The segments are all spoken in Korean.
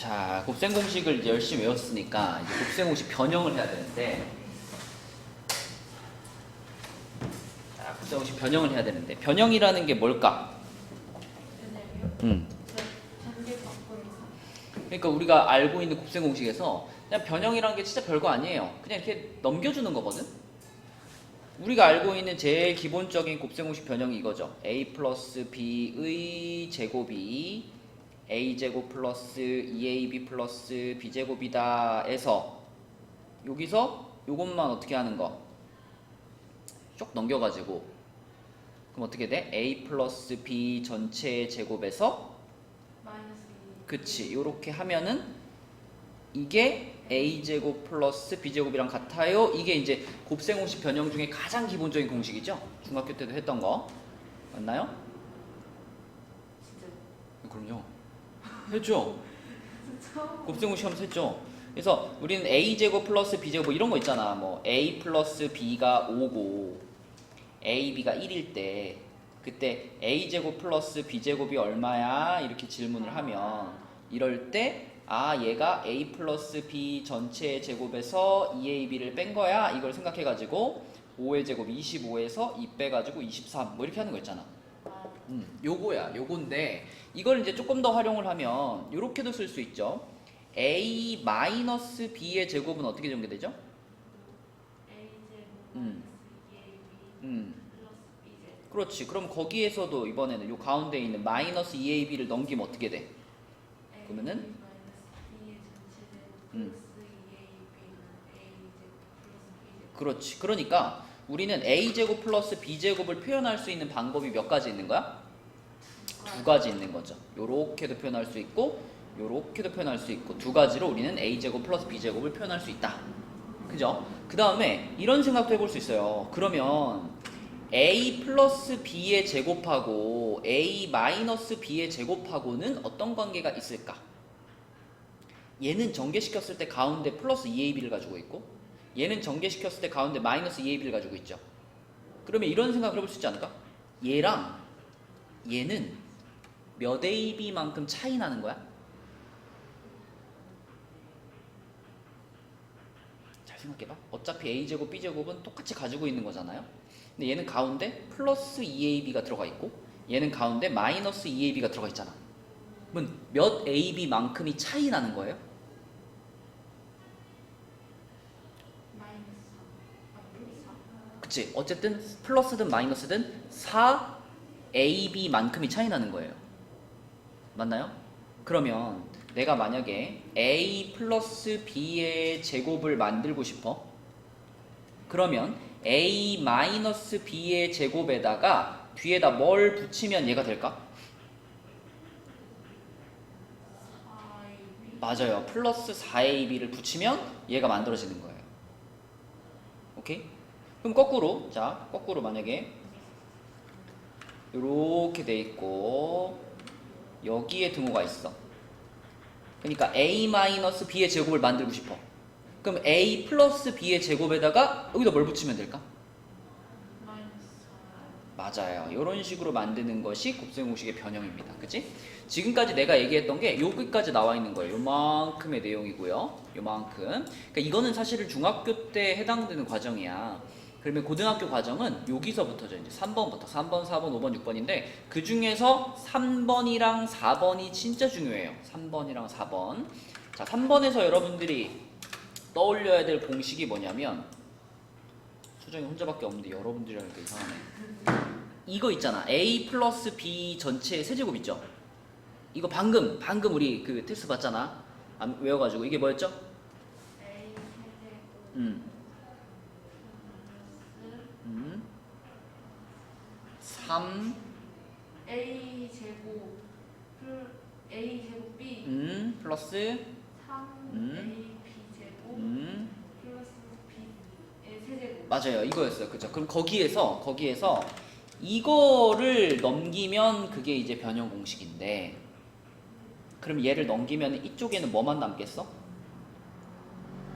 자, 곱셈 공식을 이제 열심히 외웠으니까 이제 곱셈 공식 변형을 해야 되는데 자, 곱셈 공식 변형을 해야 되는데 변형이라는 게 뭘까? 음. 그러니까 우리가 알고 있는 곱셈 공식에서 그냥 변형이라는 게 진짜 별거 아니에요. 그냥 이렇게 넘겨주는 거거든. 우리가 알고 있는 제일 기본적인 곱셈 공식 변형이 이거죠. a 플러스 b의 제곱이 a 제곱 플러스 2ab 플러스 b 제곱이다 에서 여기서 요것만 어떻게 하는 거? 쭉 넘겨가지고 그럼 어떻게 돼? a 플러스 b 전체 제곱에서 마이너스 2. 그치 요렇게 하면은 이게 a 제곱 플러스 b 제곱이랑 같아요 이게 이제 곱셈 공식 변형 중에 가장 기본적인 공식이죠 중학교 때도 했던 거 맞나요? 진짜. 그럼요 했죠? 처음. 곱셈 공식 하면서 했죠? 그래서 우리는 a 제곱 플러스 b 제곱 뭐 이런 거 있잖아. 뭐 a 플러스 b가 5고 a b가 1일 때 그때 a 제곱 플러스 b 제곱이 얼마야? 이렇게 질문을 하면 이럴 때 아 얘가 a 플러스 b 전체 제곱에서 2ab를 뺀 거야? 이걸 생각해 가지고 5의 제곱 25에서 2 빼 가지고 23 뭐 이렇게 하는 거 있잖아 아, 음, 요거야, 요건데 이걸 이제 조금 더 활용을 하면 요렇게도 쓸 수 있죠. a 마이너스 b의 제곱은 어떻게 전개되죠? 음. 마이너스 2AB 음. 그렇지. 그럼 거기에서도 이번에는 요 가운데 있는 마이너스 2ab를 넘기면 어떻게 돼? 그러면은? 음. 플러스 2AB는 A 제곱 플러스 B 제곱. 그렇지. 그러니까 우리는 a 제곱 플러스 b 제곱을 표현할 수 있는 방법이 몇 가지 있는 거야? 두 가지 있는 거죠. 요렇게도 표현할 수 있고 요렇게도 표현할 수 있고 두 가지로 우리는 a 제곱 플러스 b 제곱을 표현할 수 있다. 그죠? 그 다음에 이런 생각도 해볼 수 있어요. 그러면 a 플러스 b의 제곱하고 a 마이너스 b의 제곱하고는 어떤 관계가 있을까? 얘는 전개시켰을 때 가운데 플러스 2ab를 가지고 있고 얘는 전개시켰을 때 가운데 마이너스 2ab를 가지고 있죠. 그러면 이런 생각을 해볼 수 있지 않을까? 얘랑 얘는 몇 ab만큼 차이 나는 거야? 잘 생각해봐. 어차피 a제곱 b제곱은 똑같이 가지고 있는 거잖아요. 근데 얘는 가운데 플러스 2ab가 들어가 있고 얘는 가운데 마이너스 2ab가 들어가 있잖아. 그러면 몇 ab만큼이 차이 나는 거예요? 마이너스 3. 아, 플러스 3. 그치? 어쨌든 플러스든 마이너스든 4ab만큼이 차이 나는 거예요. 맞나요? 그러면 내가 만약에 a 플러스 b의 제곱을 만들고 싶어. 그러면 a 마이너스 b의 제곱에다가 뒤에다 뭘 붙이면 얘가 될까? 4AB. 맞아요. 플러스 4ab를 붙이면 얘가 만들어지는 거예요. 오케이? 그럼 거꾸로 자 거꾸로 만약에 이렇게 돼 있고 여기에 등호가 있어. 그러니까 a 마이너스 b의 제곱을 만들고 싶어. 그럼 a 플러스 b의 제곱에다가 여기다 뭘 붙이면 될까? 마이너스 4. 맞아요. 이런 식으로 만드는 것이 곱셈 공식의 변형입니다. 그치? 지금까지 내가 얘기했던 게 여기까지 나와 있는 거예요. 요만큼의 내용이고요. 요만큼. 그러니까 이거는 사실은 중학교 때 해당되는 과정이야. 그러면 고등학교 과정은 여기서부터죠. 이제 3번부터 3번, 4번, 5번, 6번인데 그 중에서 3번이랑 4번이 진짜 중요해요. 3번이랑 4번. 자, 3번에서 여러분들이 떠올려야 될 공식이 뭐냐면 수정이 혼자밖에 없는데 여러분들이라니까 이상하네. 이거 있잖아. A 플러스 B 전체 세제곱 있죠? 이거 방금 방금 우리 그 테스트 봤잖아. 안 외워가지고 이게 뭐였죠? 음, 마이너스 음, 3, A 제곱 플 A 제곱 B 음, 플러스, 3 음. A B 제곱 음, 플러스 B의 세제곱 맞아요. 이거였어요. 그죠? 그럼 거기에서 거기에서 이거를 넘기면 그게 이제 변형 공식인데, 그럼 얘를 넘기면 이쪽에는 뭐만 남겠어?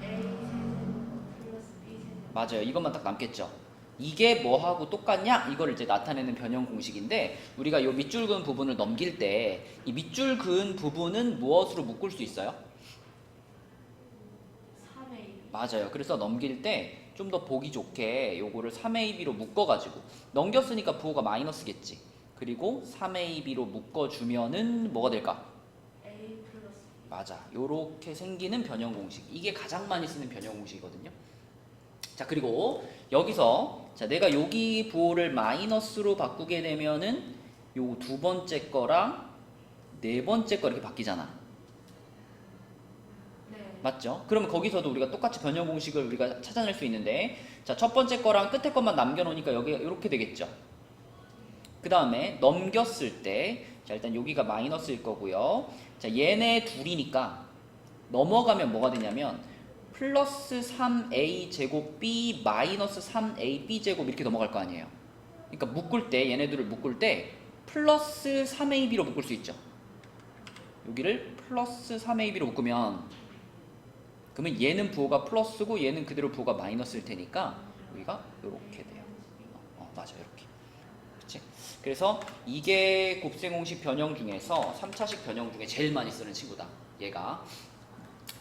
A 세제곱 플러스 B 세제곱 맞아요. 이것만 딱 남겠죠. 이게 뭐하고 똑같냐? 이거를 이제 나타내는 변형 공식인데 우리가 이 밑줄 그은 부분을 넘길 때 이 밑줄 그은 부분은 무엇으로 묶을 수 있어요? 3A 맞아요. 그래서 넘길 때 좀 더 보기 좋게 요거를 3AB로 묶어가지고 넘겼으니까 부호가 마이너스겠지. 그리고 3AB로 묶어주면은 뭐가 될까? 맞아. 요렇게 생기는 변형 공식. 이게 가장 많이 쓰는 변형 공식이거든요. 자, 그리고 여기서 자, 내가 여기 부호를 마이너스로 바꾸게 되면은 요 두 번째 거랑 네 번째 거 이렇게 바뀌잖아. 네 맞죠? 그러면 거기서도 우리가 똑같이 변형 공식을 우리가 찾아낼 수 있는데 자, 첫 번째 거랑 끝에 것만 남겨 놓으니까 여기가 이렇게 되겠죠. 그 다음에 넘겼을 때 자, 일단 여기가 마이너스일 거고요. 자, 얘네 둘이니까 넘어가면 뭐가 되냐면 플러스 3a 제곱 b 마이너스 3ab 제곱 이렇게 넘어갈 거 아니에요. 그러니까 묶을 때 얘네들을 묶을 때 플러스 3ab로 묶을 수 있죠. 여기를 플러스 3ab로 묶으면 그러면 얘는 부호가 플러스고 얘는 그대로 부호가 마이너스일 테니까 여기가 이렇게 돼요. 어, 맞아 이렇게. 그렇지? 그래서 이게 곱셈공식 변형 중에서 3차식 변형 중에 제일 많이 쓰는 친구다. 얘가.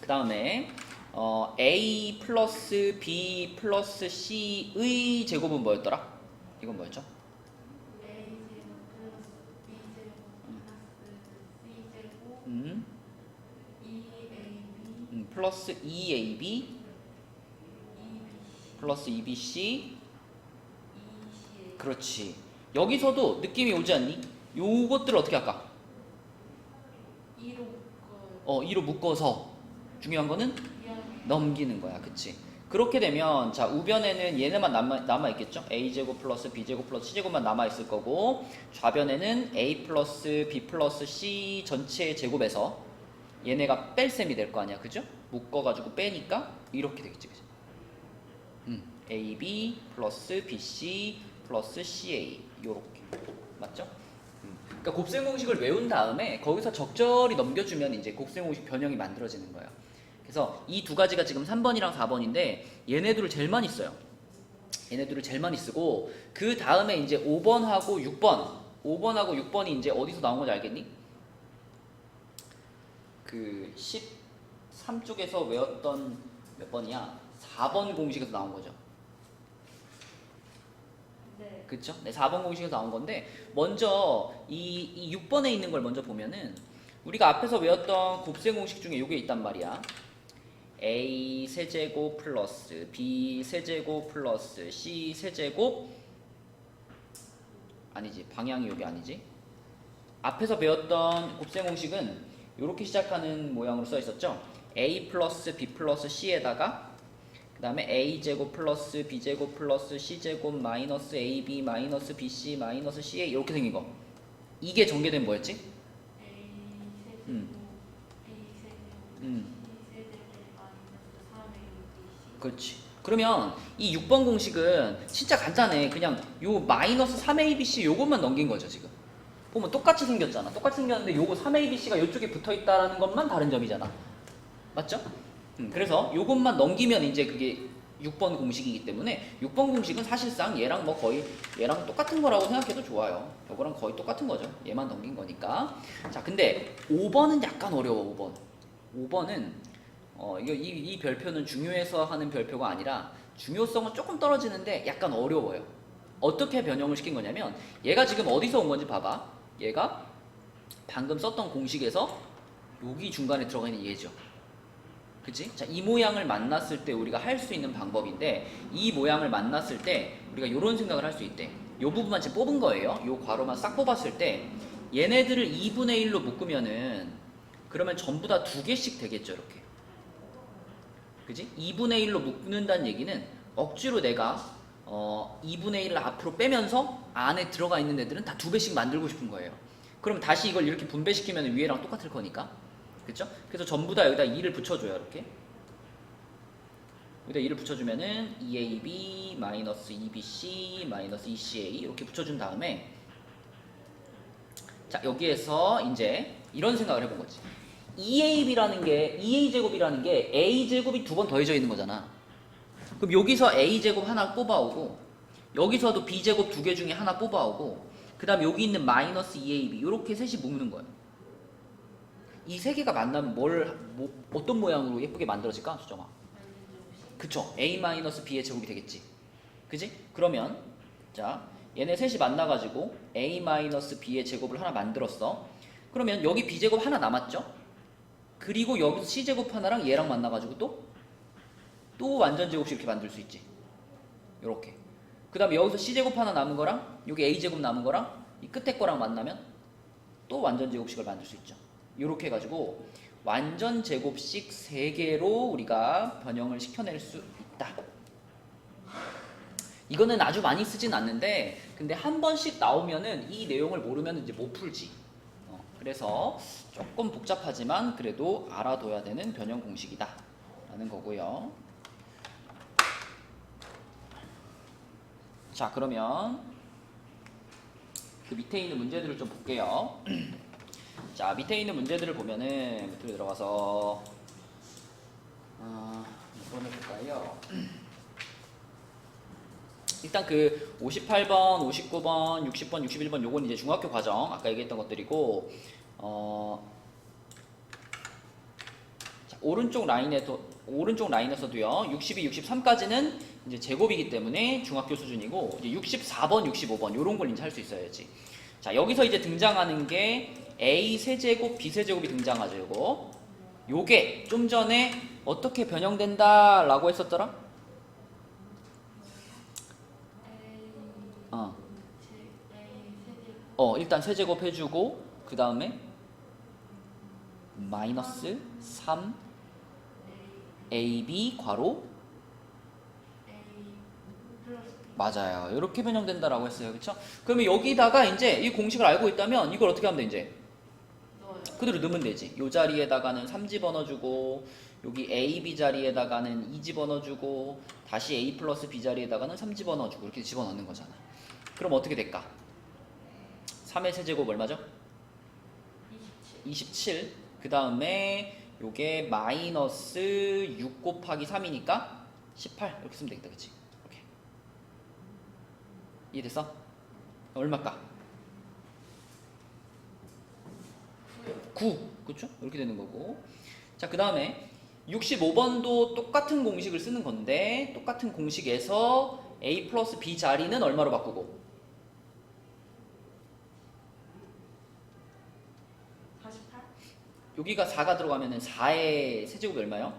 그 다음에 어, a 플러스 b 플러스 c의 제곱은 뭐였더라? 이건 뭐였죠? A B C 음, 2AB 음, 플러스 2ab 2BC 플러스 2bc 2CA 그렇지. 여기서도 느낌이 오지 않니? 요것들을 어떻게 할까? 2로 묶어요 어, 2로 묶어서 중요한 거는 넘기는 거야. 그치? 그렇게 되면 자 우변에는 얘네만 남아, 남아 있겠죠? a 제곱 플러스 b 제곱 플러스 c 제곱만 남아 있을 거고 좌변에는 a 플러스 b 플러스 c 전체 제곱에서 얘네가 뺄 셈이 될 거 아니야, 그죠? 묶어가지고 빼니까 이렇게 되겠지, 그죠? 음, a b 플러스 b c 플러스 c a 요렇게 맞죠? 음, 그러니까 곱셈 공식을 외운 다음에 거기서 적절히 넘겨주면 이제 곱셈 공식 변형이 만들어지는 거예요. 그래서 이 두 가지가 지금 3번이랑 4번인데 얘네들을 제일 많이 써요. 얘네들을 제일 많이 쓰고 그 다음에 이제 5번하고 6번 5번하고 6번이 이제 어디서 나온 건지 알겠니? 그 13쪽에서 외웠던 몇 번이야? 4번 공식에서 나온 거죠. 네 그쵸? 네, 4번 공식에서 나온 건데 먼저 이, 이 6번에 있는 걸 먼저 보면은 우리가 앞에서 외웠던 곱셈 공식 중에 이게 있단 말이야. A 세제곱 플러스 b 세제곱 플러스 c 세제곱 아니지 방향이 여기 아니지 앞에서 배웠던 곱셈 공식은 이렇게 시작하는 모양으로 써 있었죠 a 플러스 b 플러스 c에다가 그 다음에 a 제곱 플러스 b 제곱 플러스 c 제곱 마이너스 ab 마이너스 bc 마이너스 ca 이렇게 생긴 거 이게 전개된 뭐였지? 음. 음. C 세제곱 마이너스 3ABC 그렇지. 그러면 이 6번 공식은 진짜 간단해. 그냥 요 마이너스 3abc 요것만 넘긴 거죠, 지금. 보면 똑같이 생겼잖아. 똑같이 생겼는데 요거 3abc가 요쪽에 붙어 있다라는 것만 다른 점이잖아. 맞죠? 음, 그래서 요것만 넘기면 이제 그게 6번 공식이기 때문에 6번 공식은 사실상 얘랑 뭐 거의 얘랑 똑같은 거라고 생각해도 좋아요. 요거랑 거의 똑같은 거죠. 얘만 넘긴 거니까. 자, 근데 5번은 약간 어려워, 5번. 5번은 어, 이, 이 별표는 중요해서 하는 별표가 아니라 중요성은 조금 떨어지는데 약간 어려워요. 어떻게 변형을 시킨 거냐면 얘가 지금 어디서 온 건지 봐봐. 얘가 방금 썼던 공식에서 여기 중간에 들어가 있는 얘죠. 그치? 자, 이 모양을 만났을 때 우리가 할 수 있는 방법인데 이 모양을 만났을 때 우리가 이런 생각을 할 수 있대. 요 부분만 지금 뽑은 거예요. 요 괄호만 싹 뽑았을 때 얘네들을 2분의 1로 묶으면은 그러면 전부 다 두 개씩 되겠죠, 이렇게. 그지? 2분의 1로 묶는다는 얘기는 억지로 내가 어 2분의 1을 앞으로 빼면서 안에 들어가 있는 애들은 다 두 배씩 만들고 싶은 거예요. 그럼 다시 이걸 이렇게 분배시키면 위에랑 똑같을 거니까. 그쵸? 그래서 전부 다 여기다 2를 붙여줘요, 이렇게. 여기다 2를 붙여주면은 2ab 마이너스 2bc 마이너스 2ca 이렇게 붙여준 다음에 자 여기에서 이제 이런 생각을 해본 거지. 2ab라는 게 2a 제곱이라는 게 a 제곱이 두 번 더해져 있는 거잖아. 그럼 여기서 a 제곱 하나 뽑아오고 여기서도 b제곱 두 개 중에 하나 뽑아오고 그 다음에 여기 있는 마이너스 2ab 이렇게 셋이 묶는 거예요. 이세 개가 만나면 뭘 뭐, 어떤 모양으로 예쁘게 만들어질까 수정아? 그쵸 a 마이너스 b의 제곱이 되겠지. 그지? 그러면 자 얘네 셋이 만나가지고 a 마이너스 b의 제곱을 하나 만들었어. 그러면 여기 b 제곱 하나 남았죠? 그리고 여기서 c 제곱 하나랑 얘랑 만나가지고 또 또 완전 제곱씩 이렇게 만들 수 있지. 요렇게. 그 다음에 여기서 c제곱 하나 남은 거랑 여기 a제곱 남은 거랑 이 끝에 거랑 만나면 또 완전 제곱식을 만들 수 있죠. 요렇게 해가지고 완전 제곱식 3개로 우리가 변형을 시켜낼 수 있다. 이거는 아주 많이 쓰진 않는데 근데 한 번씩 나오면은 이 내용을 모르면 이제 못 풀지. 어, 그래서 조금 복잡하지만 그래도 알아둬야 되는 변형 공식이다. 라는 거고요. 자 그러면 그 밑에 있는 문제들을 좀 볼게요. 자 밑에 있는 문제들을 보면은 밑으로 들어가서 아, 몇 번을 볼까요? 일단 그 58번, 59번, 60번, 61번 요건 이제 중학교 과정 아까 얘기했던 것들이고 어 자, 오른쪽 라인에도 오른쪽 라인에서도요. 62, 63까지는 이제 제곱이기 때문에 중학교 수준이고 이제 64번, 65번 요런 걸 이제 할 수 있어야지. 자, 여기서 이제 등장하는 게 A 세제곱, B 세제곱이 등장하죠, 요거. 요게 좀 전에 어떻게 변형된다라고 했었더라? A 어. 제 A 세제곱 어, 일단 세제곱 해 주고 그 다음에 마이너스 3 A AB 괄호 맞아요. 이렇게 변형된다라고 했어요. 그렇죠? 그러면 여기다가 이제 이 공식을 알고 있다면 이걸 어떻게 하면 돼 이제? 그대로 넣으면 되지. 요 자리에다가는 3 집어넣어 주고 여기 A, B 자리에다가는 2 집어넣어 주고 다시 A 플러스 B 자리에다가는 3 집어넣어 주고 이렇게 집어넣는 거잖아. 그럼 어떻게 될까? 3의 세제곱 얼마죠? 27 27. 그 다음에 요게 마이너스 6 곱하기 3이니까 18 이렇게 쓰면 되겠다, 그치? 이렇게 이해됐어? 얼마까? 9 그쵸? 이렇게 되는 거고 자그 다음에 65번도 똑같은 공식을 쓰는 건데 똑같은 공식에서 a 플러스 b 자리는 얼마로 바꾸고 여기가 4가 들어가면은 4의 세제곱이 얼마요?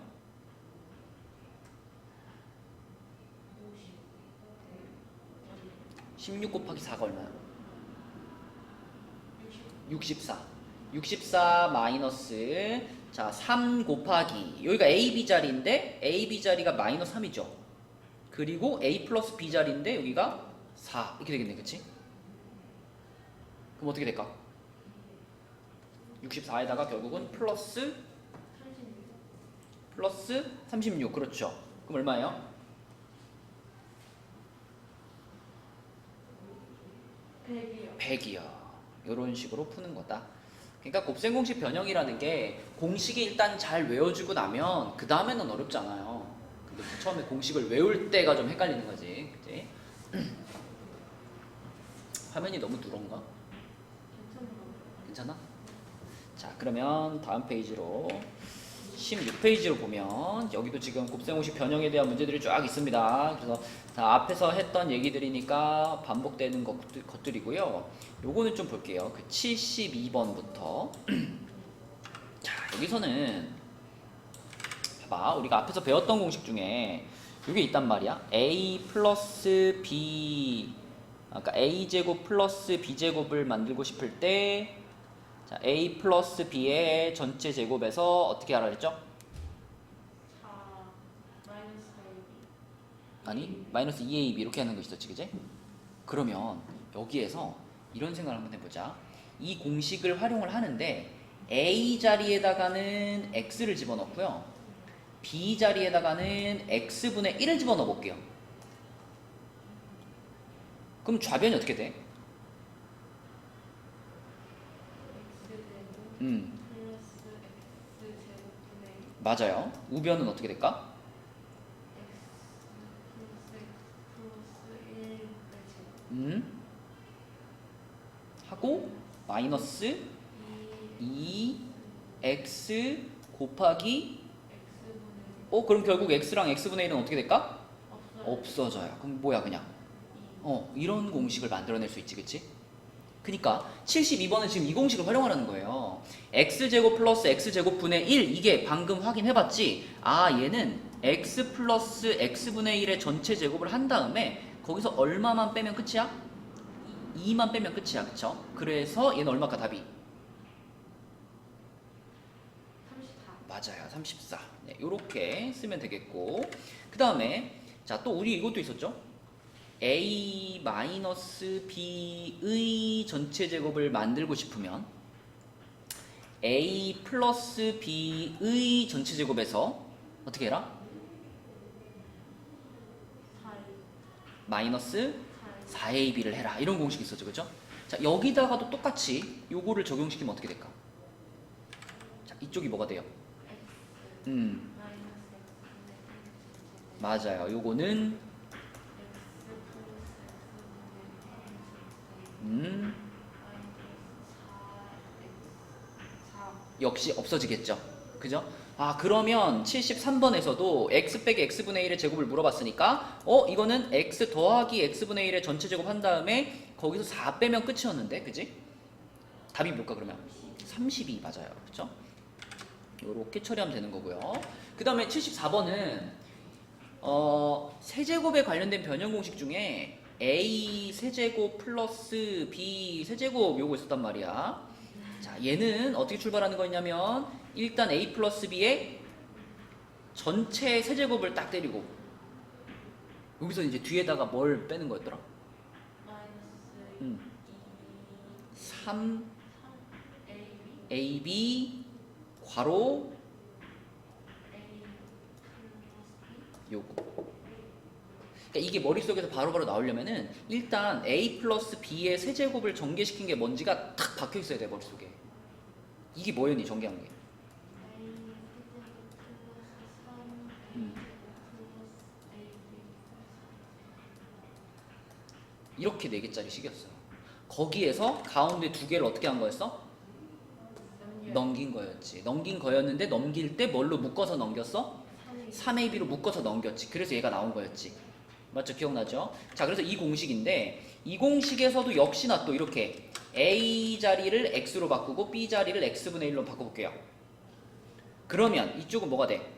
16 곱하기 4가 얼마요? 64. 64 마이너스 자, 3 곱하기 여기가 A, B 자리인데 A, B 자리가 마이너스 3이죠. 그리고 A 플러스 B 자리인데 여기가 4 이렇게 되겠네, 그치? 그럼 어떻게 될까? 64에다가 결국은 플러스 36 플러스 36 그렇죠. 그럼 얼마예요? 100이요 100이요. 이런 식으로 푸는 거다. 그러니까 곱셈 공식 변형이라는 게 공식이 일단 잘 외워지고 나면 그 다음에는 어렵지 않아요. 근데 처음에 공식을 외울 때가 좀 헷갈리는 거지, 그지? 화면이 너무 누런가? 괜찮아? 자, 그러면 다음 페이지로 16페이지로 보면 여기도 지금 곱셈 공식 변형에 대한 문제들이 쫙 있습니다. 그래서 다 앞에서 했던 얘기들이니까 반복되는 것들, 것들이고요. 요거는 좀 볼게요. 그 72번부터 자, 여기서는 봐봐. 우리가 앞에서 배웠던 공식 중에 이게 있단 말이야. a 플러스 b 아까 a 제곱 플러스 b 제곱을 만들고 싶을 때 자, a 플러스 b의 전체 제곱에서 어떻게 하라 그랬죠? 4 마이너스 4 아니 마이너스 2ab 이렇게 하는 거 있었지 그제? 그러면 여기에서 이런 생각을 한번 해보자 이 공식을 활용을 하는데 a 자리에다가는 x를 집어넣고요 b 자리에다가는 x분의 1을 집어넣어 볼게요 그럼 좌변이 어떻게 돼? X되고 음 맞아요 우변은 어떻게 될까? X 플러스 X 플러스 1 음? 하고 마이너스 2 x 곱하기 x분의 어 그럼 결국 x랑 x분의 1은 어떻게 될까? 없어져요. 그럼 뭐야 그냥? 이. 어 이런 공식을 만들어낼 수 있지, 그치? 그니까 72번은 지금 이 공식을 활용하라는 거예요. x제곱 플러스 x제곱분의 1 이게 방금 확인해봤지? 아 얘는 x 플러스 x분의 1의 전체 제곱을 한 다음에 거기서 얼마만 빼면 끝이야? 2만 빼면 끝이야, 그쵸? 그래서 얘는 얼마까 답이? 34. 맞아요. 34. 네, 요렇게 쓰면 되겠고. 그 다음에, 자, 또 우리 이것도 있었죠? A 마이너스 b의 전체 제곱을 만들고 싶으면 a 플러스 b의 전체 제곱에서 어떻게 해라? 4. 마이너스 4. 4ab를 해라. 이런 공식이 있었죠. 그죠? 자, 여기다가도 똑같이 요거를 적용시키면 어떻게 될까? 자, 이쪽이 뭐가 돼요? 음, 마이너스 x분의 1 맞아요. 요거는 음, 마이너스 4x 4 역시 없어지겠죠. 그죠? 아, 그러면 73번에서도 x 빼기 x분의 1의 제곱을 물어봤으니까 어, 이거는 x 더하기 x분의 1의 전체 제곱 한 다음에 거기서 4 빼면 끝이었는데. 그지? 답이 뭘까 그러면? 32 맞아요. 그죠? 요렇게 처리하면 되는 거고요. 그 다음에 74번은 어, 세제곱에 관련된 변형 공식 중에 a 세제곱 플러스 b 세제곱 요거 있었단 말이야. 자, 얘는 어떻게 출발하는 거냐면 일단 a 플러스 b의 전체 세제곱을 딱 때리고 여기서 이제 뒤에다가 뭘 빼는 거였더라? 마이너스 음. 2 3 3 ab 괄호 요거. 그러니까 이게 머릿속에서 바로바로 나오려면은 일단 a 플러스 b의 세제곱을 전개시킨 게 뭔지가 탁 박혀 있어야 돼 머릿속에. 이게 뭐였니 전개한 게? a 세제곱 플러스 3 음. a 플러스 ab 이렇게 네 개짜리 식이었어요. 거기에서 가운데 두 개를 어떻게 한 거였어? 넘긴 거였지. 넘긴 거였는데 넘길 때 뭘로 묶어서 넘겼어? 3AB로 묶어서 넘겼지. 그래서 얘가 나온 거였지. 맞죠? 기억나죠? 자, 그래서 이 공식인데 이 공식에서도 역시나 또 이렇게 A 자리를 X로 바꾸고 B 자리를 X분의 1로 바꿔볼게요. 그러면 이쪽은 뭐가 돼?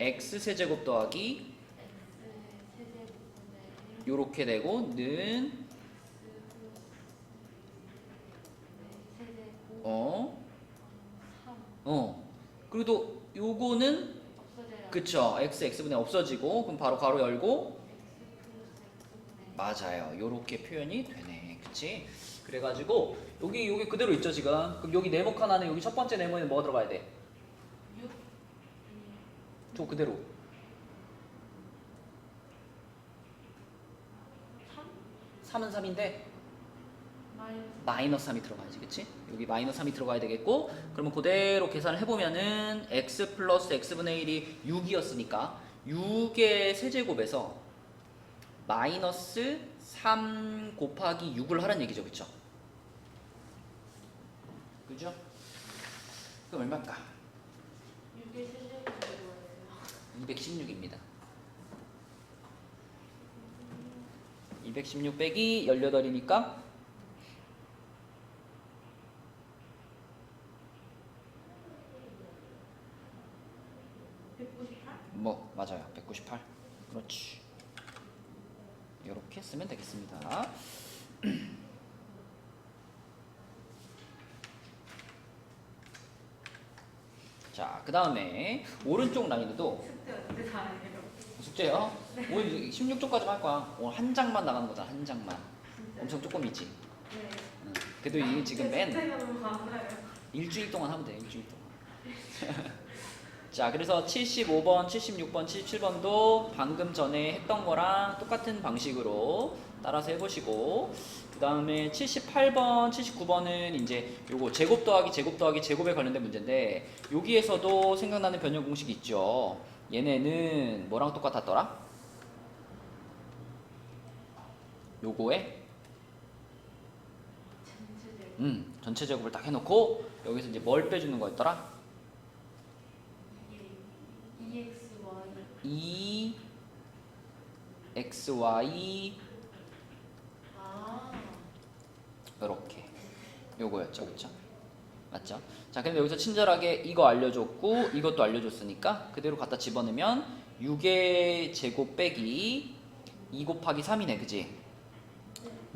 X 세제곱 더하기 x 세제곱분의 1 요렇게 되고 는 어? 3 어. 그래도 요거는 없어져요. 그쵸. X, X분의 없어지고 그럼 바로 괄호 열고 맞아요. 요렇게 표현이 되네. 그치? 그래가지고 여기 여기 그대로 있죠 지금. 그럼 여기 네모 하나는 여기 첫 번째 네모에는 뭐가 들어가야 돼? 6저 그대로. 3 3은 3인데 마이너스 마이너스 3이 들어가야지. 그치? 여기 마이너스 3이 들어가야 되겠고 그러면 그대로 계산을 해보면은 x 플러스 x분의 1이 6이었으니까 6의 세제곱에서 마이너스 3 곱하기 6을 하란 얘기죠. 그쵸? 그죠? 그럼 얼마일까? 6의 세제곱이 뭐예요? 216입니다. 216 빼기 18이니까 198? 뭐 맞아요. 198. 그렇지. 이렇게 쓰면 되겠습니다. 자, 그 다음에 오른쪽 라인에도 숙제 언제 다 해요? 숙제요. 오늘 16쪽까지 할 거야. 오늘 한 장만 나가는 거잖아. 한 장만. 엄청 조금이지. 네. 응. 그래도 이게 지금 맨 숙제가 너무 많아요. 일주일 동안 하면 돼. 일주일 동안. 자, 그래서 75번, 76번, 77번도 방금 전에 했던 거랑 똑같은 방식으로 따라서 해보시고 그 다음에 78번, 79번은 이제 요거 제곱 더하기 제곱 더하기 제곱에 관련된 문제인데 여기에서도 생각나는 변형 공식 있죠. 얘네는 뭐랑 똑같았더라? 요거에 음, 전체 제곱을 딱 해놓고 여기서 이제 뭘 빼주는 거였더라? 2xy 이렇게 요거였죠, 그렇죠? 맞죠? 자, 근데 여기서 친절하게 이거 알려줬고 이것도 알려줬으니까 그대로 갖다 집어넣으면 6의 제곱 빼기 2 곱하기 3이네, 그지?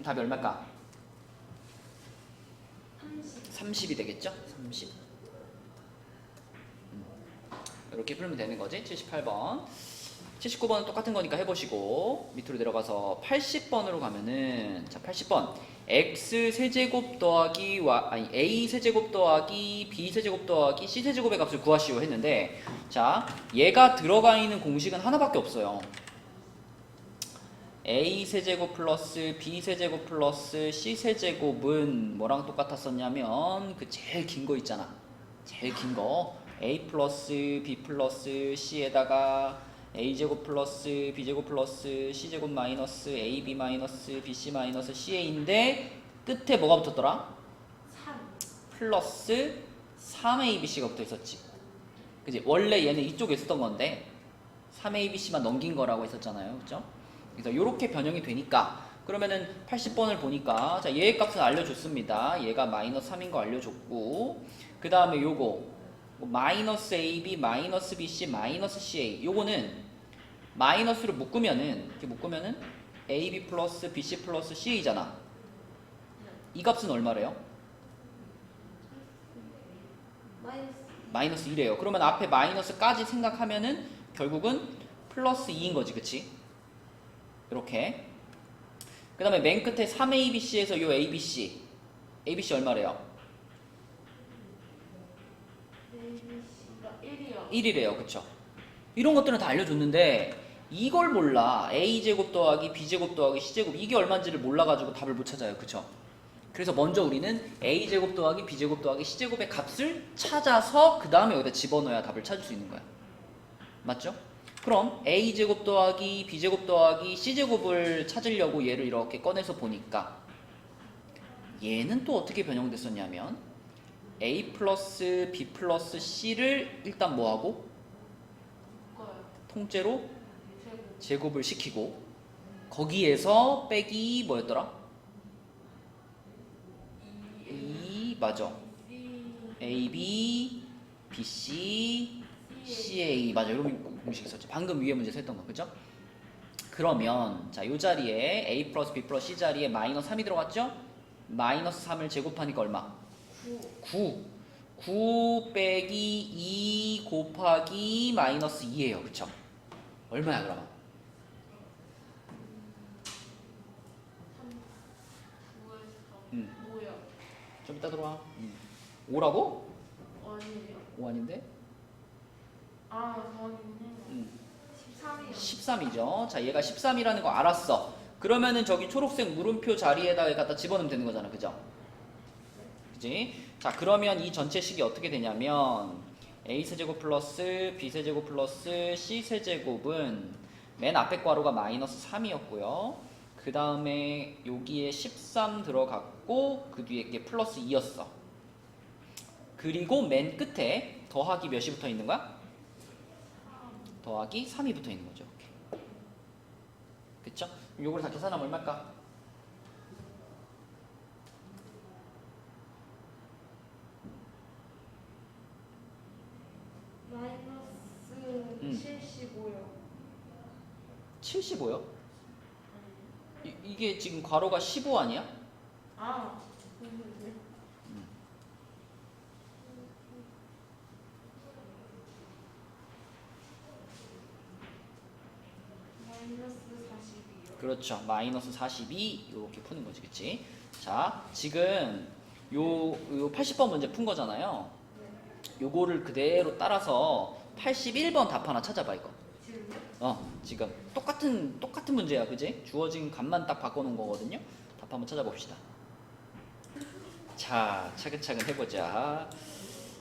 답이 얼마일까? 30 30 이 되겠죠? 30. 음. 이렇게 풀면 되는 거지. 78번. 79번은 똑같은 거니까 해보시고 밑으로 내려가서 80번으로 가면은 자 80번 x 세제곱 더하기 y 아니 a 세제곱 더하기 b 세제곱 더하기 c 세제곱의 값을 구하시오 했는데 자 얘가 들어가 있는 공식은 하나밖에 없어요. a 세제곱 플러스 b 세제곱 플러스 c 세제곱은 뭐랑 똑같았었냐면 그 제일 긴 거 있잖아. 제일 긴 거. a 플러스 b 플러스 c에다가 a 제곱 플러스 b 제곱 플러스 c 제곱 마이너스 a b 마이너스 b c 마이너스 ca인데 끝에 뭐가 붙었더라? 3 플러스 3abc가 붙어 있었지. 그지? 원래 얘는 이쪽에 있었던 건데 3abc만 넘긴 거라고 했었잖아요. 그죠? 그래서 이렇게 변형이 되니까 그러면은 80번을 보니까 자 얘의 값은 알려줬습니다. 얘가 마이너스 3인 거 알려줬고 그 다음에 요거 뭐 마이너스 ab 마이너스 bc 마이너스 ca 요거는 마이너스로 묶으면은 이렇게 묶으면은 ab 플러스 bc 플러스 ca잖아. 이 값은 얼마래요? 마이너스 마이너스 1이에요. 그러면 앞에 마이너스까지 생각하면은 결국은 플러스 2인 거지, 그치? 이렇게. 그 다음에 맨 끝에 3ABC에서 요 ABC. ABC 얼마래요? ABC가 1이요 1이래요, 그쵸? 이런 것들은 다 알려줬는데 이걸 몰라. A제곱 더하기 B제곱 더하기 C제곱 이게 얼마인지를 몰라가지고 답을 못 찾아요, 그쵸? 그래서 먼저 우리는 A제곱 더하기 B제곱 더하기 C제곱의 값을 찾아서 그 다음에 여기다 집어넣어야 답을 찾을 수 있는 거야. 맞죠? 그럼 A제곱 더하기 B제곱 더하기 C제곱을 찾으려고 얘를 이렇게 꺼내서 보니까 얘는 또 어떻게 변형됐었냐면 A 플러스 B 플러스 C를 일단 뭐하고 통째로 제곱 제곱을 시키고 거기에서 빼기 뭐였더라? 2 맞아 A, B, B, C, C, A 맞아 이런 공식 있었죠 방금 위에 문제에서 했던 거 그죠? 그러면 자 이 자리에 A B C 자리에 마이너스 3이 들어갔죠? 마이너스 3을 제곱하니까 얼마? 9 9 9 빼기 2 곱하기 마이너스 2예요 그쵸? 얼마야 그러면? 9에서 음. 5요 좀 이따 들어와 5라고? 아니에요 5 아닌데? 아 더하기는 음. 13이요 13이죠. 자, 얘가 13이라는 거 알았어. 그러면은 저기 초록색 물음표 자리에다가 갖다 집어넣으면 되는 거잖아. 그죠? 그지? 자, 그러면 이 전체 식이 어떻게 되냐면 a세제곱 플러스 b세제곱 플러스 c세제곱은 맨 앞에 괄호가 마이너스 3이었고요. 그 다음에 여기에 13 들어갔고 그 뒤에 게 플러스 2였어. 그리고 맨 끝에 더하기 몇이 붙어 있는 거야? 더하기 3이 붙어 있는 거죠. 그쵸? 요걸 다 계산하면 얼마일까? 마이너스 음. 75요 75요? 이, 이게 지금 괄호가 15 아니야? 아 그런데 마이너스 42요 그렇죠. 마이너스 42 이렇게 푸는 거지, 그치? 자, 지금 요, 요 80번 문제 푼 거잖아요. 네. 요거를 그대로 따라서 81번 답 하나 찾아봐 이거. 지금요? 어, 지금 똑같은 똑같은 문제야, 그지? 주어진 값만 딱 바꿔놓은 거거든요. 답 한번 찾아봅시다. 자, 차근차근 해보자.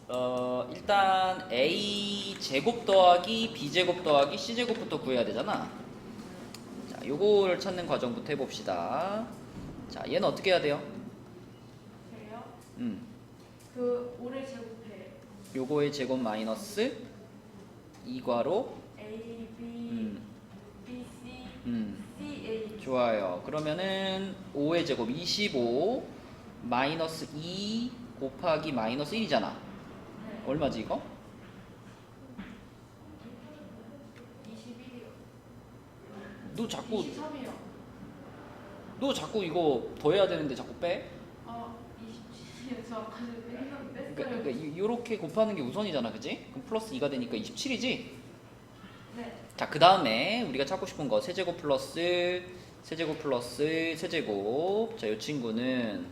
어, 일단 a 제곱 더하기 b 제곱 더하기 c 제곱부터 구해야 되잖아. 자, 요거를 찾는 과정부터 해봅시다. 자, 얘는 어떻게 해야 돼요? 돼요? 음. 그 5를 제곱해 요거의 제곱 마이너스 2괄호 A, B, 음. 좋아요. 그러면은 5의 제곱 25 마이너스 2 곱하기 마이너스 1이잖아. 네. 얼마지 이거? 21이요 너 자꾸 23이요 너 자꾸 이거 더해야 되는데 자꾸 빼? 아 27이요 저 아까 전에 뺀- 그러니까, 그러니까 이- 요렇게 곱하는 게 우선이잖아, 그지? 그럼 플러스 2가 되니까 27이지? 네 자, 그 다음에 우리가 찾고 싶은 거 세제곱 플러스 세제곱 플러스 세제곱. 자, 이 친구는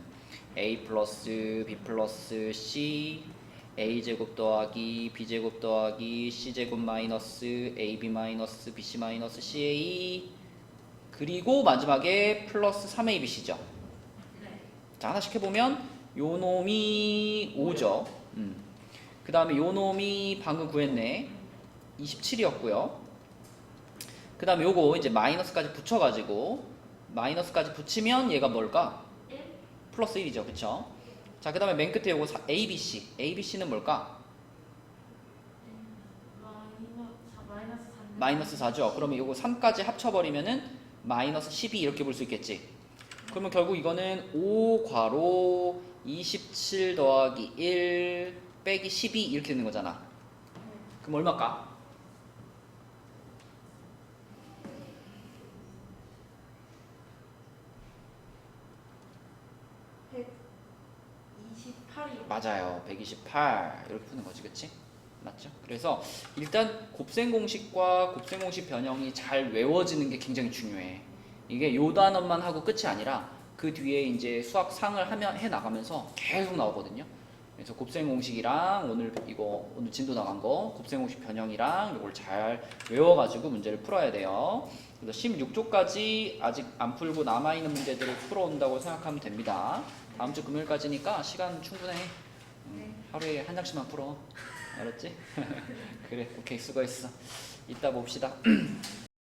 a 플러스 b 플러스 c a 제곱 더하기 b 제곱 더하기 c 제곱 마이너스 a b 마이너스 b c 마이너스 c a 그리고 마지막에 플러스 3a b c죠. 네. 자 하나씩 해보면 요 놈이 5죠. 음. 그 다음에 요 놈이 방금 구했네. 27이었고요. 그 다음에 요거 이제 마이너스까지 붙여가지고 마이너스까지 붙이면 얘가 뭘까? 1 플러스 1이죠. 그쵸? 자, 그 다음에 맨 끝에 요거 사- ABC. ABC는 뭘까? 마이너스 4 마이너스 4 마이너스 4죠. 그러면 요거 3까지 합쳐버리면은 마이너스 12 이렇게 볼 수 있겠지. 그러면 결국 이거는 5 괄호 27 더하기 1 빼기 12 이렇게 되는 거잖아. 그럼 얼마일까? 네. 128이요 맞아요. 128 이렇게 푸는 거지, 그치? 맞죠? 그래서 일단 곱셈 공식과 곱셈 공식 변형이 잘 외워지는 게 굉장히 중요해. 이게 요 단원만 하고 끝이 아니라 그 뒤에 이제 수학 상을 하면 해 나가면서 계속 나오거든요. 그래서 곱셈 공식이랑 오늘 이거 오늘 진도 나간 거 곱셈 공식 변형이랑 이걸 잘 외워가지고 문제를 풀어야 돼요. 그래서 16조까지 아직 안 풀고 남아 있는 문제들을 풀어온다고 생각하면 됩니다. 다음 주 금요일까지니까 시간 충분해. 음, 하루에 한 장씩만 풀어. 알았지? 그래, 오케이 수고했어. 이따 봅시다.